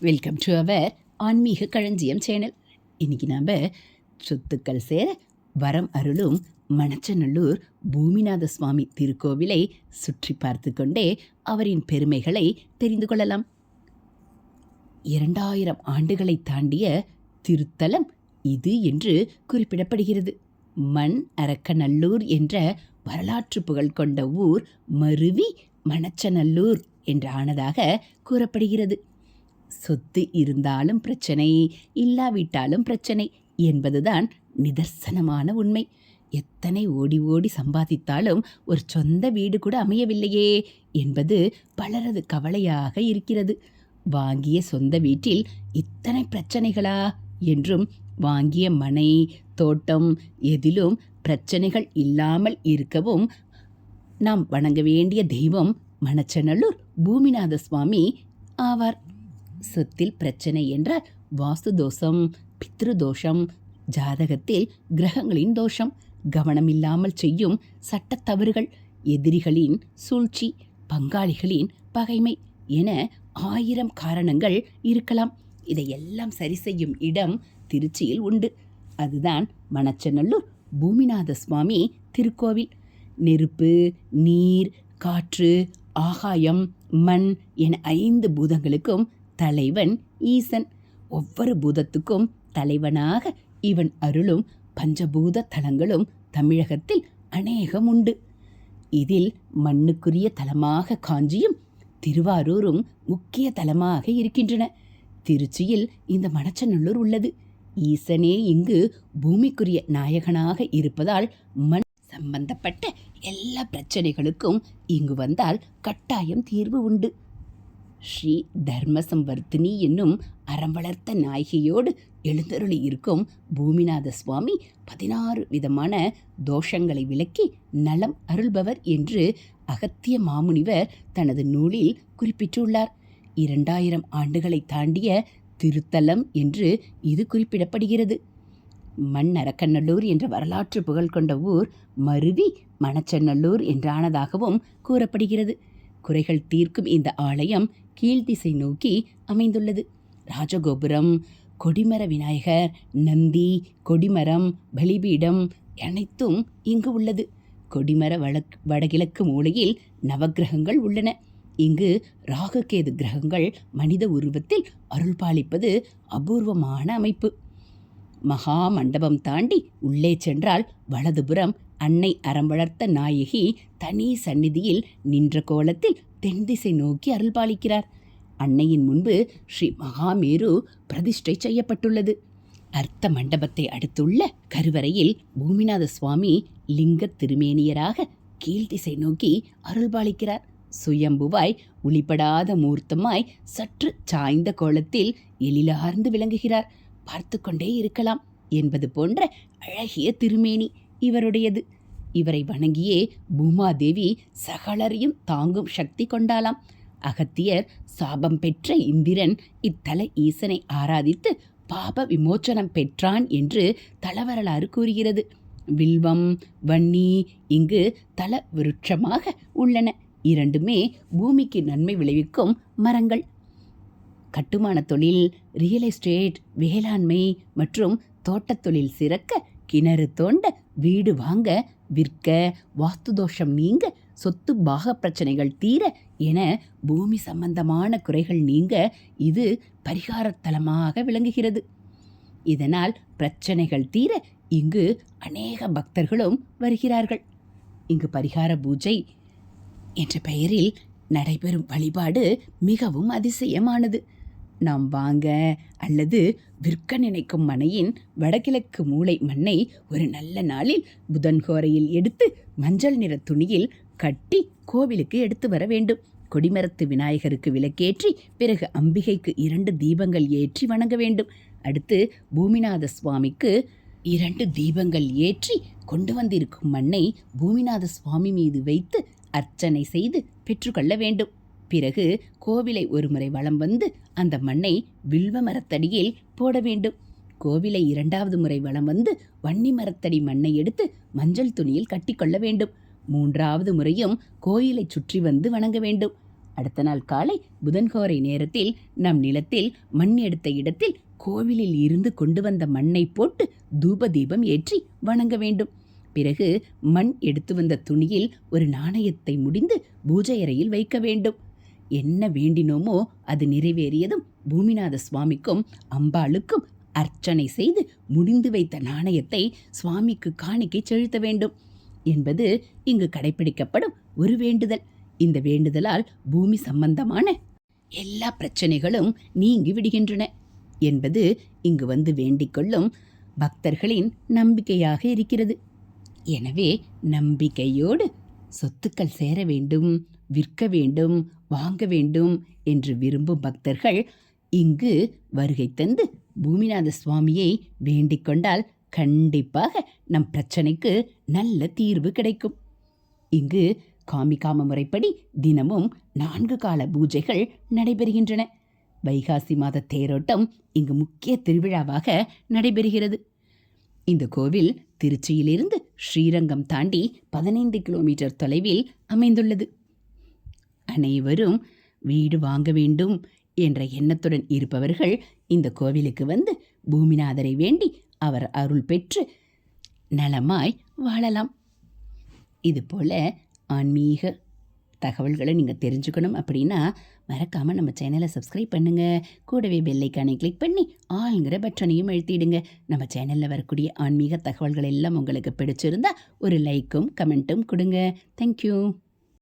Welcome to our ஆன்மீக களஞ்சியம் channel இன்றைக்கி நாம் சொத்துக்கள் சேர வரம் அருளும் மணச்சநல்லூர் பூமிநாத சுவாமி திருக்கோவிலை சுற்றி பார்த்து கொண்டே அவரின் பெருமைகளை தெரிந்து கொள்ளலாம். இரண்டாயிரம் ஆண்டுகளை தாண்டிய திருத்தலம் இது என்று குறிப்பிடப்படுகிறது. மண் அரக்கநல்லூர் என்ற வரலாற்று புகழ் கொண்ட ஊர் மருவி மணச்சநல்லூர் என்று ஆனதாக கூறப்படுகிறது. சொத்து இருந்தாலும் பிரச்சனை இல்லாவிட்டாலும் பிரச்சனை என்பதுதான் நிதர்சனமான உண்மை. எத்தனை ஓடி ஓடி சம்பாதித்தாலும் ஒரு சொந்த வீடு கூட அமையவில்லையே என்பது பலரது கவலையாக இருக்கிறது. வாங்கிய சொந்த வீட்டில் இத்தனை பிரச்சனைகளா? என்றும் வாங்கிய மனை தோட்டம் எதிலும் பிரச்சனைகள் இல்லாமல் இருக்கவும் நாம் வணங்க வேண்டிய தெய்வம் மணச்சநல்லூர் பூமிநாத சுவாமி ஆவார். சொத்தில் பிரச்சனை என்றால் வாஸ்து தோஷம் பித்ரு தோஷம் ஜாதகத்தில் கிரகங்களின் தோஷம் கவனமில்லாமல் செய்யும் சட்ட தவறுகள் எதிரிகளின் சூழ்ச்சி பங்காளிகளின் பகைமை என ஆயிரம் காரணங்கள் இருக்கலாம். இதையெல்லாம் சரி செய்யும் இடம் திருச்சியில் உண்டு. அதுதான் மணச்சநல்லூர் பூமிநாத சுவாமி திருக்கோவில். நெருப்பு நீர் காற்று ஆகாயம் மண் என ஐந்து பூதங்களுக்கும் தலைவன் ஈசன். ஒவ்வொரு பூதத்துக்கும் தலைவனாக இவன் அருளும் பஞ்சபூத தலங்களும் தமிழகத்தில் அநேகம் உண்டு. இதில் மண்ணுக்குரிய தலமாக காஞ்சியும் திருவாரூரும் முக்கிய தலமாக இருக்கின்றன. திருச்சியில் இந்த மணச்சநல்லூர் உள்ளது. ஈசனே இங்கு பூமிக்குரிய நாயகனாக இருப்பதால் மண் சம்பந்தப்பட்ட எல்லா பிரச்சனைகளுக்கும் இங்கு வந்தால் கட்டாயம் தீர்வு உண்டு. ஸ்ரீ தர்மசம்வர்த்தினி என்னும் அறம் வளர்த்த நாயகியோடு எழுந்தருளி இருக்கும் பூமிநாத சுவாமி பதினாறு விதமான தோஷங்களை விளக்கி நலம் அருள்பவர் என்று அகத்திய மாமுனிவர் தனது நூலில் குறிப்பிட்டுள்ளார். இரண்டாயிரம் ஆண்டுகளை தாண்டிய திருத்தலம் என்று இது குறிப்பிடப்படுகிறது. மண்ணரக்கநல்லூர் என்ற வரலாற்று புகழ் கொண்ட ஊர் மருவி மணச்சநல்லூர் என்றானதாகவும் கூறப்படுகிறது. குறைகள் தீர்க்கும் இந்த ஆலயம் கீழ்த்திசை நோக்கி அமைந்துள்ளது. ராஜகோபுரம் கொடிமர விநாயகர் நந்தி கொடிமரம் பலிபீடம் அனைத்தும் இங்கு உள்ளது. கொடிமர வடக் வடகிழக்கு மூலையில் நவக்கிரகங்கள் உள்ளன. இங்கு ராகுகேது கிரகங்கள் மனித உருவத்தில் அருள்பாலிப்பது அபூர்வமான அமைப்பு. மகா மண்டபம் தாண்டி உள்ளே சென்றால் வலதுபுறம் அன்னை அறம் வளர்த்த நாயகி தனி சந்நிதியில் நின்ற கோலத்தில் தென்திசை நோக்கி அருள்பாலிக்கிறார். அன்னையின் முன்பு ஸ்ரீ மகாமேரு பிரதிஷ்டை செய்யப்பட்டுள்ளது. அர்த்த மண்டபத்தை அடுத்துள்ள கருவறையில் பூமிநாத சுவாமி லிங்க திருமேனியராக கீழ்திசை நோக்கி அருள்பாலிக்கிறார். சுயம்புவாய் ஒளிப்படாத மூர்த்தமாய் சற்று சாய்ந்த கோலத்தில் எழிலார்ந்து விளங்குகிறார். பார்த்து கொண்டே இருக்கலாம் என்பது போன்ற அழகிய திருமேனி. இவருடையது. இவரை வணங்கியே பூமாதேவி சகலரையும் தாங்கும் சக்தி கொண்டாலாம் அகத்தியர் சாபம் பெற்ற இந்திரன் இத்தல ஈசனை ஆராதித்து பாப விமோச்சனம் பெற்றான் என்று தலவரலாறு கூறுகிறது. வில்வம் வன்னி இங்கு தல விருட்சமாக உள்ளன. இரண்டுமே பூமிக்கு நன்மை விளைவிக்கும் மரங்கள். கட்டுமான தொழில் ரியல் எஸ்டேட் வேளாண்மை மற்றும் தோட்டத் தொழில் சிறக்க கிணறு தோண்ட வீடு வாங்க விற்க வாஸ்து தோஷம் நீங்க சொத்து பாக பிரச்சனைகள் தீர என பூமி சம்பந்தமான குறைகள் நீங்க இது பரிகாரத்தலமாக விளங்குகிறது. இதனால் பிரச்சனைகள் தீர இங்கு அநேக பக்தர்களும் வருகிறார்கள். இங்கு பரிகார பூஜை என்ற பெயரில் நடைபெறும் வழிபாடு மிகவும் அதிசயமானது. நாம் வாங்க அல்லது விற்க நினைக்கும் மனையின் வடகிழக்கு மூலை மண்ணை ஒரு நல்ல நாளில் புதன்கோரையில் எடுத்து மஞ்சள் நிற துணியில் கட்டி கோவிலுக்கு எடுத்து வர வேண்டும். கொடிமரத்து விநாயகருக்கு விளக்கேற்றி பிறகு அம்பிகைக்கு இரண்டு தீபங்கள் ஏற்றி வணங்க வேண்டும். அடுத்து பூமிநாத சுவாமிக்கு இரண்டு தீபங்கள் ஏற்றி கொண்டு வந்திருக்கும் மண்ணை பூமிநாத சுவாமி மீது வைத்து அர்ச்சனை செய்து பெற்றுக்கொள்ள வேண்டும். பிறகு கோவிலை ஒருமுறை வலம் வந்து அந்த மண்ணை வில்வ மரத்தடியில் போட வேண்டும். கோவிலை இரண்டாவது முறை வலம் வந்து வன்னி மரத்தடி மண்ணை எடுத்து மஞ்சள் துணியில் கட்டிக்கொள்ள வேண்டும். மூன்றாவது முறையும் கோயிலை சுற்றி வந்து வணங்க வேண்டும். அடுத்த நாள் காலை புதன்கோரை நேரத்தில் நம் நிலத்தில் மண் எடுத்த இடத்தில் கோவிலில் இருந்து கொண்டு வந்த மண்ணை போட்டு தூப தீபம் ஏற்றி வணங்க வேண்டும். பிறகு மண் எடுத்து வந்த துணியில் ஒரு நாணயத்தை முடிந்து பூஜை அறையில் வைக்க வேண்டும். என்ன வேண்டினோமோ அது நிறைவேறியதும் பூமிநாத சுவாமிக்கும் அம்பாளுக்கும் அர்ச்சனை செய்து முடிந்து வைத்த நாணயத்தை சுவாமிக்கு காணிக்கை செலுத்த வேண்டும். என்பது இங்கு கடைபிடிக்கப்படும் ஒரு வேண்டுதல். இந்த வேண்டுதலால் பூமி சம்பந்தமான எல்லா பிரச்சனைகளும் நீங்கி விடுகின்றன என்பது இங்கு வந்து வேண்டிக்கொள்ளும் பக்தர்களின் நம்பிக்கையாக இருக்கிறது. எனவே நம்பிக்கையோடு சொத்துக்கள் சேர வேண்டும். விற்க வேண்டும் வாங்க வேண்டும் என்று விரும்பும் பக்தர்கள் இங்கு வருகை தந்து பூமிநாத சுவாமியை வேண்டிக் கொண்டால் கண்டிப்பாக நம் பிரச்சனைக்கு நல்ல தீர்வு கிடைக்கும். இங்கு காமிகாம முறைப்படி தினமும் நான்கு கால பூஜைகள் நடைபெறுகின்றன. வைகாசி மாத தேரோட்டம் இங்கு முக்கிய திருவிழாவாக நடைபெறுகிறது. இந்த கோவில் திருச்சியிலிருந்து ஸ்ரீரங்கம் தாண்டி பதினைந்து கிலோமீட்டர் தொலைவில் அமைந்துள்ளது. அனைவரும் வீடு வாங்க வேண்டும் என்ற எண்ணத்துடன் இருப்பவர்கள் இந்த கோவிலுக்கு வந்து பூமிநாதரை வேண்டி அவர் அருள் பெற்று நலமாய் வாழலாம். இதுபோல் ஆன்மீக தகவல்களை நீங்கள் தெரிஞ்சுக்கணும் அப்படின்னா மறக்காமல் நம்ம சேனலை சப்ஸ்கிரைப் பண்ணுங்கள் கூடவே பெல்லைக்கானை கிளிக் பண்ணி ஆளுங்கிற பட்டனையும் எழுத்திடுங்க நம்ம சேனலில் வரக்கூடிய ஆன்மீக தகவல்கள் எல்லாம் உங்களுக்கு பிடிச்சிருந்தா ஒரு லைக்கும் கமெண்ட்டும் கொடுங்க. தேங்க்யூ